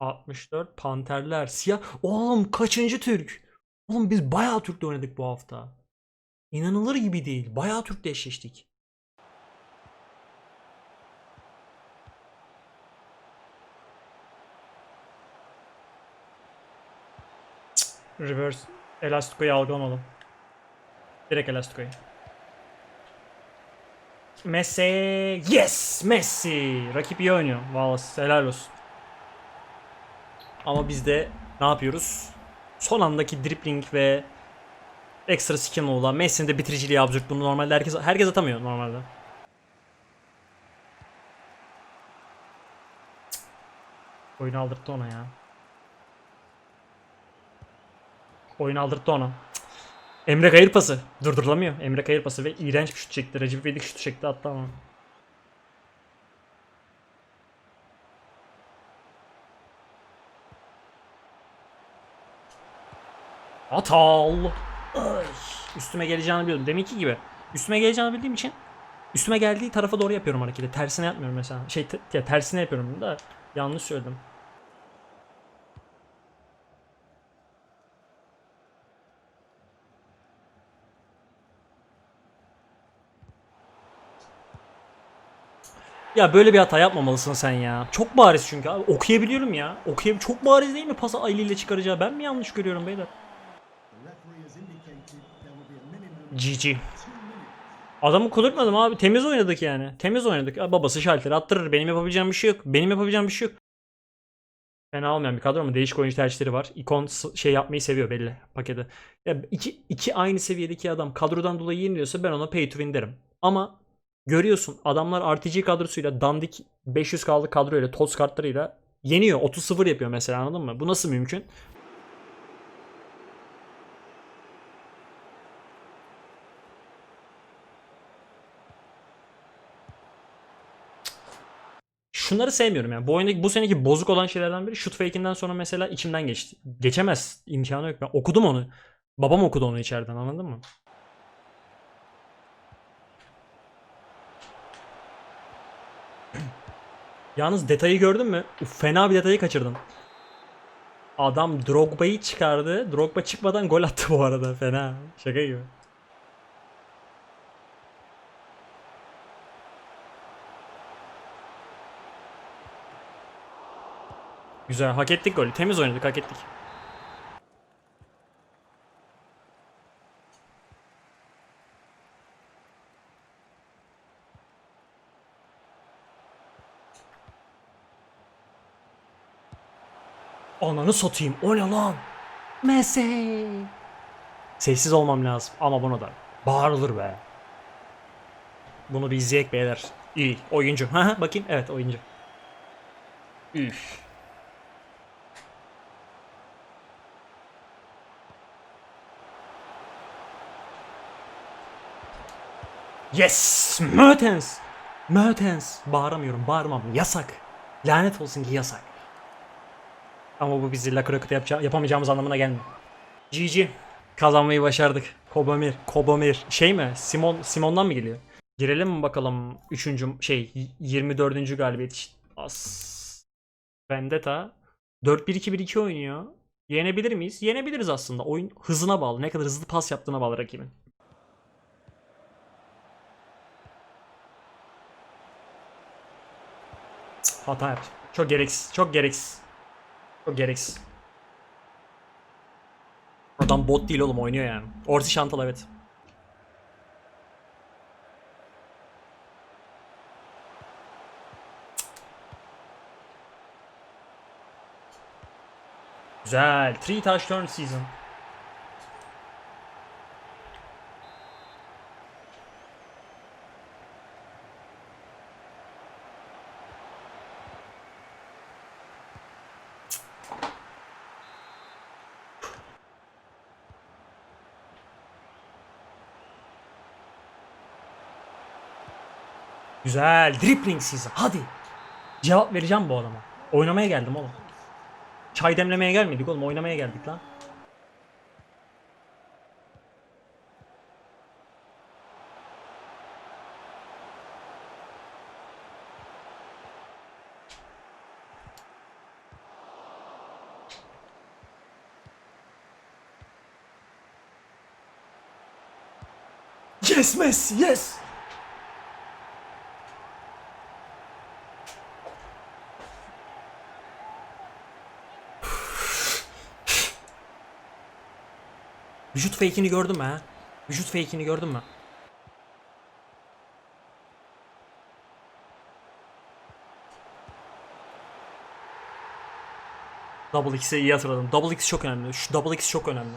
64 Panterler siyah. Oğlum kaçıncı Türk? Oğlum biz bayağı Türk'le oynadık bu hafta. İnanılır gibi değil. Bayağı Türk'le eşleştik. Reverse. Elastiko'yu algılamadım. Direkt Elastiko'yu. Messi. Yes! Messi. Rakip iyi oynuyor. Vallahi helal olsun. Ama biz de ne yapıyoruz? Son andaki dribbling ve ekstra skill'la Messi'nin de bitiriciliği absürt. Bunu normalde herkes herkes atamıyor normalde. Oyunu aldırttı ona ya. Oyunu aldırttı ona. Emre Kayır pası. Durdurulamıyor. Emre Kayır pası ve iğrenç bir şut çekti. Recep İvedik şut çekti hatta ama. Atal. Ay, üstüme geleceğini biliyordum. Deminki gibi. Üstüme geleceğini bildiğim için üstüme geldiği tarafa doğru yapıyorum hareketi. Tersine yapmıyorum mesela. Şey ya tersine yapıyorum da yanlış söyledim. Ya böyle bir hata yapmamalısın sen ya. Çok bariz çünkü abi. Okuyabiliyorum ya. Okuyab çok bariz değil mi pası Ali ile çıkaracağı? Ben mi yanlış görüyorum beyler? GG. Adamı kudurtmadım abi. Temiz oynadık yani. Temiz oynadık. Babası şalteri attırır. Benim yapabileceğim bir şey yok. Benim yapabileceğim bir şey yok. Fena olmayan bir kadro ama değişik oyuncu tercihleri var. İkon şey yapmayı seviyor belli paketi. Ya iki, iki aynı seviyedeki adam kadrodan dolayı yeniliyorsa ben ona pay to win derim. Ama görüyorsun adamlar RTG kadrosuyla dandik 500 kaldı kadroyla toz kartlarıyla yeniyor. 30-0 yapıyor mesela anladın mı? Bu nasıl mümkün? Şunları sevmiyorum yani. Bu oyundaki bu seneki bozuk olan şeylerden biri shoot fake'inden sonra mesela içimden geçti. Geçemez. imkanı yok. Ben okudum onu. Babam okudu onu içeriden anladın mı? Yalnız detayı gördün mü? Uf, fena bir detayı kaçırdın. Adam Drogba'yı çıkardı. Drogba çıkmadan gol attı bu arada. Fena. Şaka gibi. Güzel. Hak ettik golü. Temiz oynadık. Hak ettik. Ananı satayım. O ne lan? Messi. Sessiz olmam lazım ama buna da bağırılır be. Bunu bir izleyek beyler. İyi. Oyuncu. Ha bakayım. Evet oyuncu. Üf. Yes! Mertens! Mertens! Bağıramıyorum, bağırmam. Yasak. Lanet olsun ki yasak. Ama bu bizi yapaca- yapamayacağımız anlamına gelmiyor. GG. Kazanmayı başardık. Kobamir. Kobamir. Şey mi? Simon Simon'dan mı geliyor? Girelim mi bakalım 3. şey 24. galibiyet. As. Vendetta 4-1-2-1-2 oynuyor. Yenebilir miyiz? Yenebiliriz aslında. Oyun hızına bağlı. Ne kadar hızlı pas yaptığına bağlı rakibin. Hata yaptım. Çok gereksiz. Çok gereksiz. Çok gereksiz. Adam bot değil oğlum oynuyor yani. Orsi şantal evet. Güzel. Three touch turn season. Güzel. Dribbling season. Hadi. Cevap vereceğim bu adama. Oynamaya geldim oğlum. Çay demlemeye gelmedik oğlum. Oynamaya geldik lan. Yes Messi yes. Vücut fake'ini gördün mü ha? Vücut fake'ini gördün mü? Double X'i iyi hatırladım. Double X çok önemli. Şu Double X çok önemli.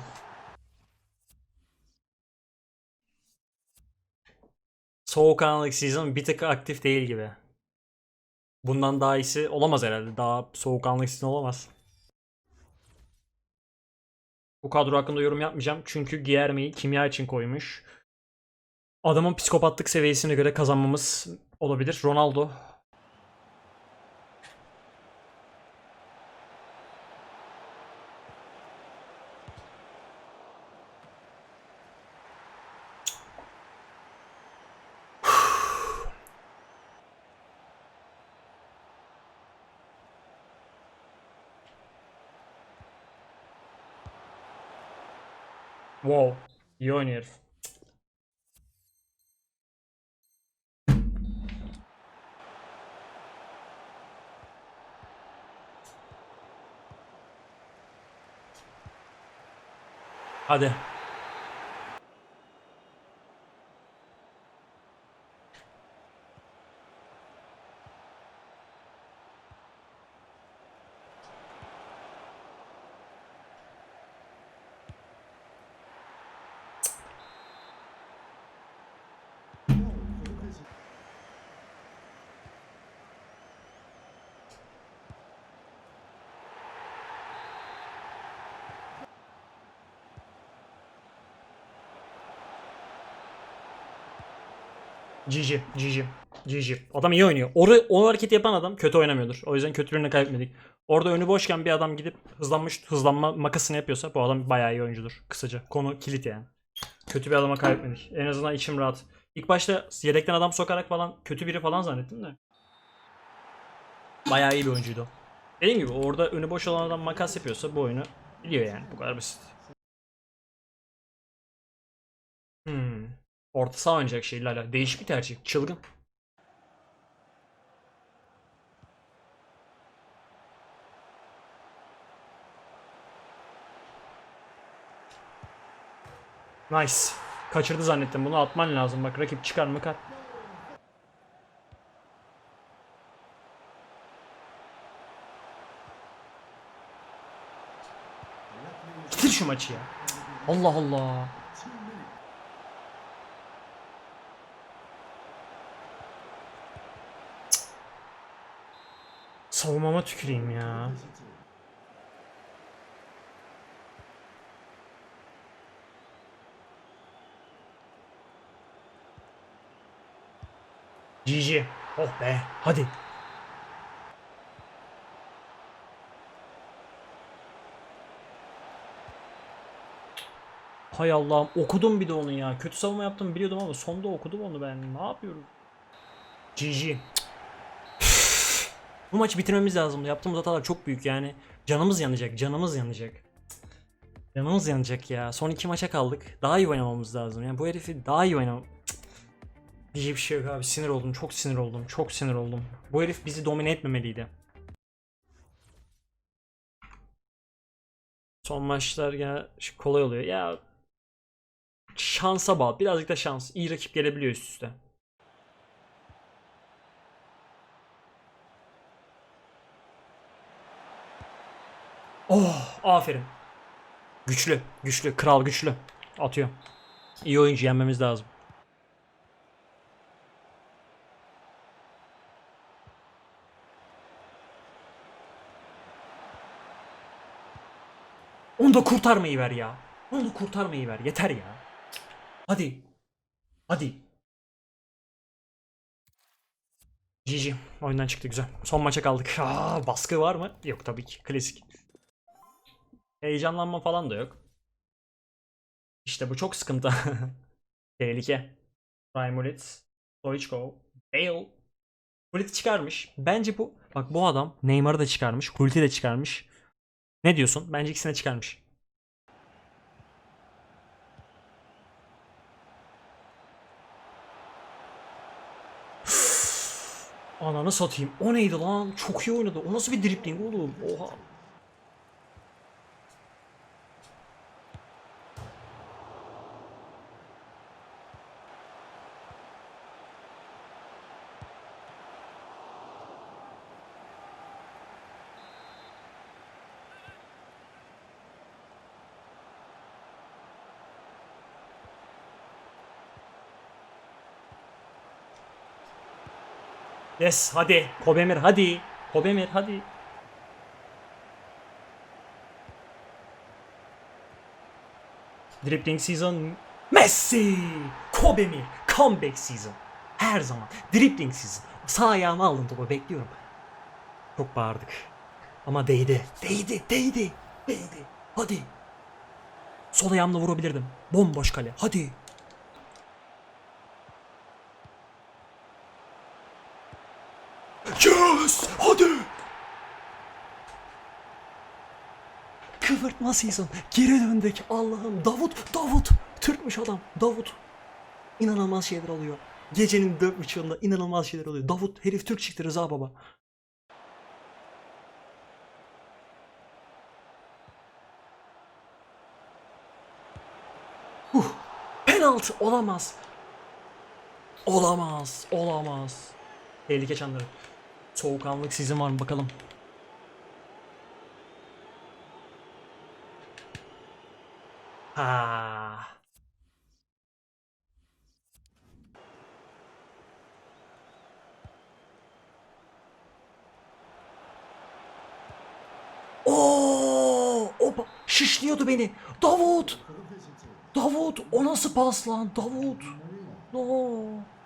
Soğukkanlılık season bir tık aktif değil gibi. Bundan daha iyisi olamaz herhalde. Daha soğukkanlılık season olamaz. Bu kadro hakkında yorum yapmayacağım. Çünkü Giyerme'yi kimya için koymuş. Adamın psikopatlık seviyesine göre kazanmamız olabilir. Ronaldo. Wow. İyi oynuyor herif. Hadi. GG, GG, GG. Adam iyi oynuyor. O, o hareketi yapan adam kötü oynamıyordur. O yüzden kötülüğünü kaybetmedik. Orada önü boşken bir adam gidip hızlanmış hızlanma makasını yapıyorsa bu adam bayağı iyi oyuncudur. Kısaca. Konu kilit yani. Kötü bir adama kaybetmedik. En azından içim rahat. İlk başta yedekten adam sokarak falan kötü biri falan zannettim de. Bayağı iyi bir oyuncuydu. Dediğim gibi orada önü boş olan adam makas yapıyorsa bu oyunu biliyor yani. Bu kadar basit. Hmm. Orta saha oynayacak şeyle hala. Değişik bir tercih. Çılgın. Nice. Kaçırdı zannettim. Bunu atman lazım. Bak rakip çıkar mı kar. Bitir şu maçı ya. Allah Allah. Savunmama tüküreyim ya. GG. Oh be. Hadi. Hay Allah'ım okudum bir de onu ya. Kötü savunma yaptım biliyordum ama sonda okudum onu ben. Ne yapıyorum? GG. Bu maçı bitirmemiz lazımdı. Yaptığımız hatalar çok büyük yani. Canımız yanacak, canımız yanacak. Canımız yanacak ya. Son iki maça kaldık. Daha iyi oynamamız lazım. Yani bu herifi daha iyi oynamam. Diyecek bir şey yok abi. Sinir oldum. Çok sinir oldum. Çok sinir oldum. Bu herif bizi domine etmemeliydi. Son maçlar gene kolay oluyor. Ya şansa bağlı. Birazcık da şans. İyi rakip gelebiliyor üst üste. Oh, aferin. Güçlü, güçlü, kral güçlü. Atıyor. İyi oyuncu yenmemiz lazım. Onu da kurtarmayı ver ya. Onu da kurtarmayı ver. Yeter ya. Hadi. Hadi. GG. Oyundan çıktı güzel. Son maça kaldık. Aa, baskı var mı? Yok tabii ki. Klasik. Heyecanlanma falan da yok. İşte bu çok sıkıntı. Tehlike. Primulit, Stoichkov, Bale. Kulit'i çıkarmış. Bence bu bak bu adam Neymar'ı da çıkarmış. Kulit'i de çıkarmış. Ne diyorsun? Bence ikisine çıkarmış. Ananı satayım. O neydi lan? Çok iyi oynadı. O nasıl bir dripling oğlum? Oha. Yes hadi. Kobemir hadi. Kobemir hadi. Dribbling season. Messi. Kobemir. Comeback season. Her zaman. Dribbling season. Sağ ayağıma aldım topu bekliyorum. Çok bağırdık. Ama değdi. Değdi. Değdi. Değdi. Hadi. Sol ayağımla vurabilirdim. Bomboş kale. Hadi. Yes! Hadi! Kıvırtma season. Geri döndük. Allah'ım. Davut. Davut. Türkmüş adam. Davut. İnanılmaz şeyler oluyor. Gecenin dört buçuğunda inanılmaz şeyler oluyor. Davut herif Türk çıktı Rıza baba. Huh. Penaltı olamaz. Olamaz. Olamaz. Tehlike çanları. Soğukkanlılık sizin var mı bakalım. Ha. Oo! Opa! Şişliyordu beni. Davut! Davut! O nasıl pas lan? Davut! No!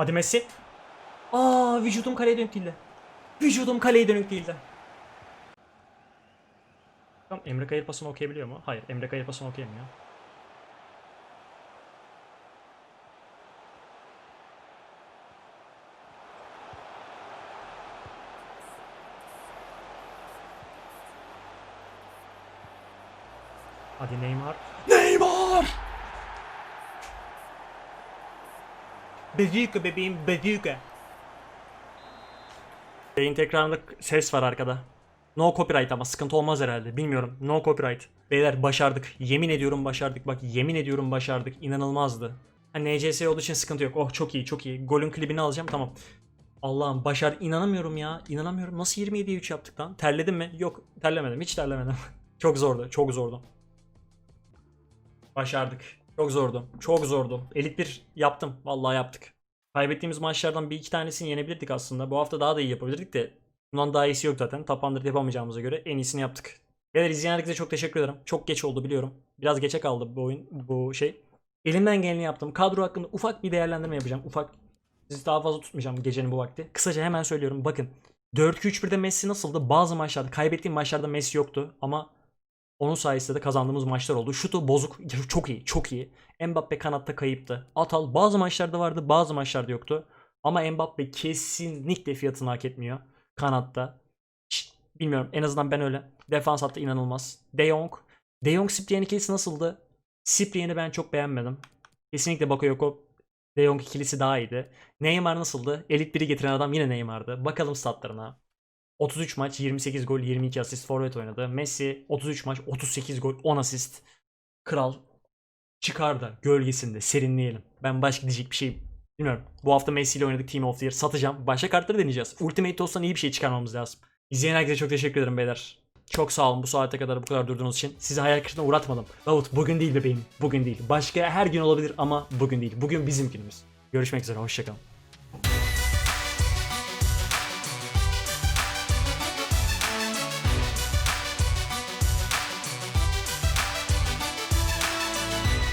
Hadi Messi. Aa vücudum kaleye dönük değildi. Vücudum kaleye dönük değildi. Tamam Emre Kayır pasını okuyabiliyor mu? Hayır Emre Kayır pasını okuyamıyor. Hadi Neymar. Bezüka bebeğim bezüka. Yayın tekrarında ses var arkada. No copyright ama sıkıntı olmaz herhalde. Bilmiyorum. No copyright. Beyler başardık. Yemin ediyorum başardık. Bak yemin ediyorum başardık. İnanılmazdı. Ha, NCS olduğu için sıkıntı yok. Oh çok iyi çok iyi. Golün klibini alacağım tamam. Allah'ım başar inanamıyorum ya. İnanamıyorum. Nasıl 27'ye 3 yaptık lan? Terledim mi? Yok terlemedim. Hiç terlemedim. çok zordu. Çok zordu. Başardık. Çok zordu. Çok zordu. Elit bir yaptım. Vallahi yaptık. Kaybettiğimiz maçlardan bir iki tanesini yenebilirdik aslında. Bu hafta daha da iyi yapabilirdik de bundan daha iyisi yok zaten. 100 yapamayacağımıza göre en iyisini yaptık. Beyler izleyen herkese çok teşekkür ederim. Çok geç oldu biliyorum. Biraz geçe kaldı bu oyun, bu şey. Elimden geleni yaptım. Kadro hakkında ufak bir değerlendirme yapacağım. Ufak. Sizi daha fazla tutmayacağım gecenin bu vakti. Kısaca hemen söylüyorum. Bakın 4-2-3-1'de Messi nasıldı? Bazı maçlarda, kaybettiğim maçlarda Messi yoktu ama onun sayesinde de kazandığımız maçlar oldu. Şutu bozuk. Çok iyi. Çok iyi. Mbappe kanatta kayıptı. Atal bazı maçlarda vardı. Bazı maçlarda yoktu. Ama Mbappe kesinlikle fiyatını hak etmiyor. Kanatta. Bilmiyorum. En azından ben öyle. Defans hattı inanılmaz. De Jong. De Jong Cipriani ikilisi nasıldı? Cipriani ben çok beğenmedim. Kesinlikle Bakayoko De Jong ikilisi daha iyiydi. Neymar nasıldı? Elit biri getiren adam yine Neymar'dı. Bakalım statlarına. 33 maç 28 gol 22 asist forvet oynadı. Messi 33 maç 38 gol 10 asist. Kral çıkar da gölgesinde serinleyelim. Ben başka diyecek bir şey bilmiyorum. Bu hafta Messi ile oynadık Team of the Year. Satacağım. Başka kartları deneyeceğiz. Ultimate Toast'tan iyi bir şey çıkarmamız lazım. İzleyen herkese çok teşekkür ederim beyler. Çok sağ olun bu saate kadar bu kadar durduğunuz için. Sizi hayal kırıklığına uğratmadım. Davut bugün değil bebeğim. Bugün değil. Başka her gün olabilir ama bugün değil. Bugün bizim günümüz. Görüşmek üzere. Hoşçakalın.